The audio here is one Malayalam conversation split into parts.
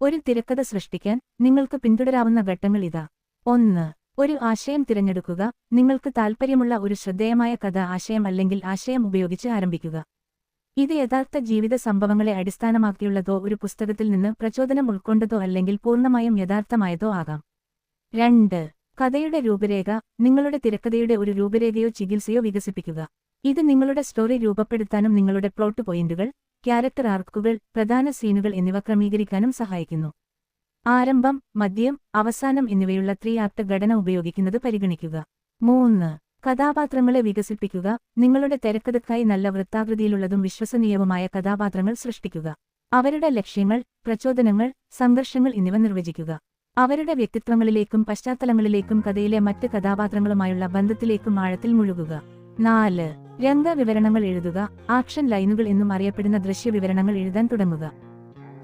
ഒരു തിരക്കഥ സൃഷ്ടിക്കാൻ നിങ്ങൾക്ക് പിന്തുടരാവുന്ന ഘട്ടങ്ങൾ ഇതാ. ഒന്ന് ഒരു ആശയം തിരഞ്ഞെടുക്കുക. നിങ്ങൾക്ക് താൽപ്പര്യമുള്ള ഒരു ശ്രദ്ധേയമായ കഥ ആശയം അല്ലെങ്കിൽ ആശയം ഉപയോഗിച്ച് ആരംഭിക്കുക. ഇത് യഥാർത്ഥ ജീവിത സംഭവങ്ങളെ അടിസ്ഥാനമാക്കിയുള്ളതോ ഒരു പുസ്തകത്തിൽ നിന്ന് പ്രചോദനം ഉൾക്കൊണ്ടതോ അല്ലെങ്കിൽ പൂർണമായും യഥാർത്ഥമായതോ ആകാം. രണ്ട് കഥയുടെ രൂപരേഖ. നിങ്ങളുടെ തിരക്കഥയുടെ ഒരു രൂപരേഖയോ ചികിത്സയോ വികസിപ്പിക്കുക. ഇത് നിങ്ങളുടെ സ്റ്റോറി രൂപപ്പെടുത്താനും നിങ്ങളുടെ പ്ലോട്ട് പോയിന്റുകൾ ക്യാരക്ടർ ആർക്കുകൾ പ്രധാന സീനുകൾ എന്നിവ ക്രമീകരിക്കാനും സഹായിക്കുന്നു. ആരംഭം മദ്യം അവസാനം എന്നിവയുള്ള ത്രീ ആർട്ട് ഘടന ഉപയോഗിക്കുന്നത് പരിഗണിക്കുക. മൂന്ന്. കഥാപാത്രങ്ങളെ വികസിപ്പിക്കുക. നിങ്ങളുടെ തിരക്കഥക്കായി നല്ല വൃത്താകൃതിയിലുള്ളതും വിശ്വസനീയവുമായ കഥാപാത്രങ്ങൾ സൃഷ്ടിക്കുക. അവരുടെ ലക്ഷ്യങ്ങൾ പ്രചോദനങ്ങൾ സംഘർഷങ്ങൾ എന്നിവ നിർവചിക്കുക. അവരുടെ വ്യക്തിത്വങ്ങളിലേക്കും പശ്ചാത്തലങ്ങളിലേക്കും കഥയിലെ മറ്റ് കഥാപാത്രങ്ങളുമായുള്ള ബന്ധത്തിലേക്കും ആഴത്തിൽ മുഴുകുക. നാല്. രംഗവിവരണങ്ങൾ എഴുതുക ആക്ഷൻ ലൈനുകൾ എന്നും അറിയപ്പെടുന്ന ദൃശ്യ വിവരണങ്ങൾ എഴുതാൻ തുടങ്ങുക.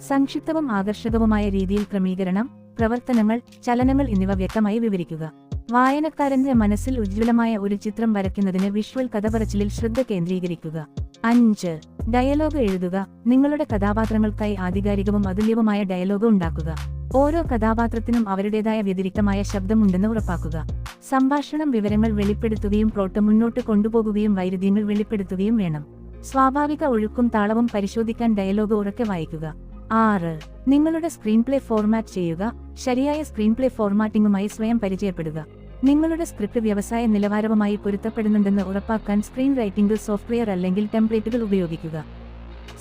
സംക്ഷിപ്തവും ആകർഷകവുമായ രീതിയിൽ ക്രമീകരണം പ്രവർത്തനങ്ങൾ ചലനങ്ങൾ എന്നിവ വ്യക്തമായി വിവരിക്കുക. വായനക്കാരന്റെ മനസ്സിൽ ഉജ്ജ്വലമായ ഒരു ചിത്രം വരയ്ക്കുന്നതിന് വിഷ്വൽ കഥപറച്ചിലിൽ ശ്രദ്ധ കേന്ദ്രീകരിക്കുക. അഞ്ച്. ഡയലോഗ് എഴുതുക നിങ്ങളുടെ കഥാപാത്രങ്ങൾക്കായി ആധികാരികവും അതുല്യവുമായ ഡയലോഗ് ഉണ്ടാക്കുക. ഓരോ കഥാപാത്രത്തിനും അവരുടേതായ വ്യതിരിക്തമായ ശബ്ദമുണ്ടെന്ന് ഉറപ്പാക്കുക. സംഭാഷണം വിവരങ്ങൾ വെളിപ്പെടുത്തുകയും പ്ലോട്ട് മുന്നോട്ട് കൊണ്ടുപോകുകയും വൈരുദ്ധ്യങ്ങൾ വെളിപ്പെടുത്തുകയും വേണം. സ്വാഭാവിക ഒഴുക്കും താളവും പരിശോധിക്കാൻ ഡയലോഗ് ഉറക്കെ വായിക്കുക. ആറ്. നിങ്ങളുടെ സ്ക്രീൻ പ്ലേ ഫോർമാറ്റ് ചെയ്യുക. ശരിയായ സ്ക്രീൻ പ്ലേ ഫോർമാറ്റിംഗുമായി സ്വയം പരിചയപ്പെടുക. നിങ്ങളുടെ സ്ക്രിപ്റ്റ് വ്യവസായ നിലവാരവുമായി പൊരുത്തപ്പെടുന്നുണ്ടെന്ന് ഉറപ്പാക്കാൻ സ്ക്രീൻ റൈറ്റിംഗ് സോഫ്റ്റ്വെയർ അല്ലെങ്കിൽ ടെംപ്ലേറ്റുകൾ ഉപയോഗിക്കുക.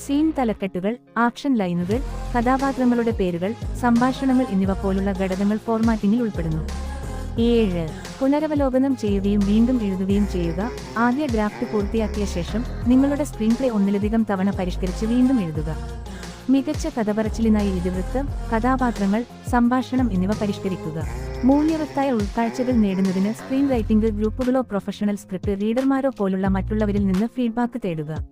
സീൻ തലക്കെട്ടുകൾ ആക്ഷൻ ലൈനുകൾ കഥാപാത്രങ്ങളുടെ പേരുകൾ സംഭാഷണങ്ങൾ എന്നിവ പോലുള്ള ഘടകങ്ങൾ ഫോർമാറ്റിംഗിൽ ഉൾപ്പെടുന്നു. ഏഴ്. പുനരവലോകനം ചെയ്യുകയും വീണ്ടും എഴുതുകയും ചെയ്യുക. ആദ്യ ഡ്രാഫ്റ്റ് പൂർത്തിയാക്കിയ ശേഷം നിങ്ങളുടെ സ്ക്രീൻ പ്ലേ ഒന്നിലധികം തവണ പരിഷ്കരിച്ച് വീണ്ടും എഴുതുക. മികച്ച കഥപറച്ചിലിനായി ഇതിവൃത്തം കഥാപാത്രങ്ങൾ സംഭാഷണം എന്നിവ പരിഷ്കരിക്കുക. മൂല്യവത്തായ ഉൾക്കാഴ്ചകൾ നേടുന്നതിന് സ്ക്രീൻ റൈറ്റിംഗ് ഗ്രൂപ്പുകളോ പ്രൊഫഷണൽ സ്ക്രിപ്റ്റ് റീഡർമാരോ പോലുള്ള മറ്റുള്ളവരിൽ നിന്ന് ഫീഡ്ബാക്ക് തേടുക.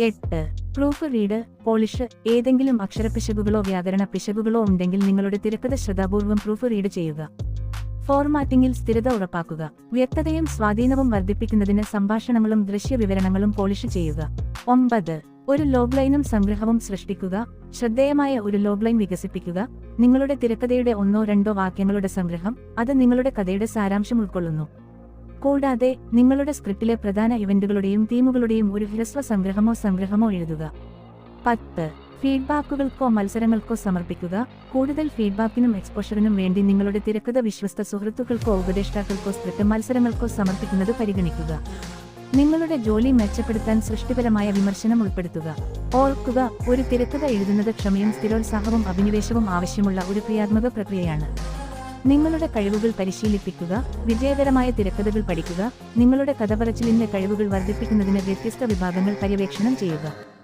എട്ട്. പ്രൂഫ് റീഡ് പോളിഷ് ഏതെങ്കിലും അക്ഷരപ്പിശകുകളോ വ്യാകരണ പിശകുകളോ ഉണ്ടെങ്കിൽ നിങ്ങളുടെ തിരക്കഥ ശ്രദ്ധാപൂർവം പ്രൂഫ് റീഡ് ചെയ്യുക. ഫോർമാറ്റിംഗിൽ സ്ഥിരത ഉറപ്പാക്കുക വ്യക്തതയും സ്വാധീനവും വർദ്ധിപ്പിക്കുന്നതിന് സംഭാഷണങ്ങളും ദൃശ്യവിവരണങ്ങളും പോളിഷ് ചെയ്യുക. ഒമ്പത് ഒരു ലോഗ്ലൈനും സംഗ്രഹവും സൃഷ്ടിക്കുക ശ്രദ്ധേയമായ ഒരു ലോഗ്ലൈൻ വികസിപ്പിക്കുക. നിങ്ങളുടെ തിരക്കഥയുടെ ഒന്നോ രണ്ടോ വാക്യങ്ങളുടെ സംഗ്രഹം അത് നിങ്ങളുടെ കഥയുടെ സാരാംശം ഉൾക്കൊള്ളുന്നു. കൂടാതെ നിങ്ങളുടെ സ്ക്രിപ്റ്റിലെ പ്രധാന ഇവന്റുകളുടെയും തീമുകളുടെയും ഒരു ഹ്രസ്വ സംഗ്രഹമോ സംഗ്രഹമോ എഴുതുക. പത്ത് ഫീഡ്ബാക്കുകൾക്കോ മത്സരങ്ങൾക്കോ സമർപ്പിക്കുക. കൂടുതൽ ഫീഡ്ബാക്കിനും എക്സ്പോഷറിനും വേണ്ടി നിങ്ങളുടെ തിരക്കഥ വിശ്വസ്ത സുഹൃത്തുക്കൾക്കോ ഉപദേഷ്ടാക്കൾക്കോ സ്ക്രിപ്റ്റ് മത്സരങ്ങൾക്കോ സമർപ്പിക്കുന്നത് പരിഗണിക്കുക. നിങ്ങളുടെ ജോലി മെച്ചപ്പെടുത്താൻ സൃഷ്ടിപരമായ വിമർശനം ഉൾപ്പെടുത്തുക. ഓർക്കുക ഒരു തിരക്കഥ എഴുതുന്നത് ക്ഷമയും സ്ഥിരോത്സാഹവും അഭിനിവേശവും ആവശ്യമുള്ള ഒരു ക്രിയാത്മക പ്രക്രിയയാണ്. നിങ്ങളുടെ കഴിവുകൾ പരിശീലിപ്പിക്കുക വിജയകരമായ തിരക്കഥകൾ പഠിക്കുക നിങ്ങളുടെ കഥ പറച്ചിലിന്റെ കഴിവുകൾ വർദ്ധിപ്പിക്കുന്നതിന് വ്യത്യസ്ത വിഭാഗങ്ങൾ പര്യവേക്ഷണം ചെയ്യുക.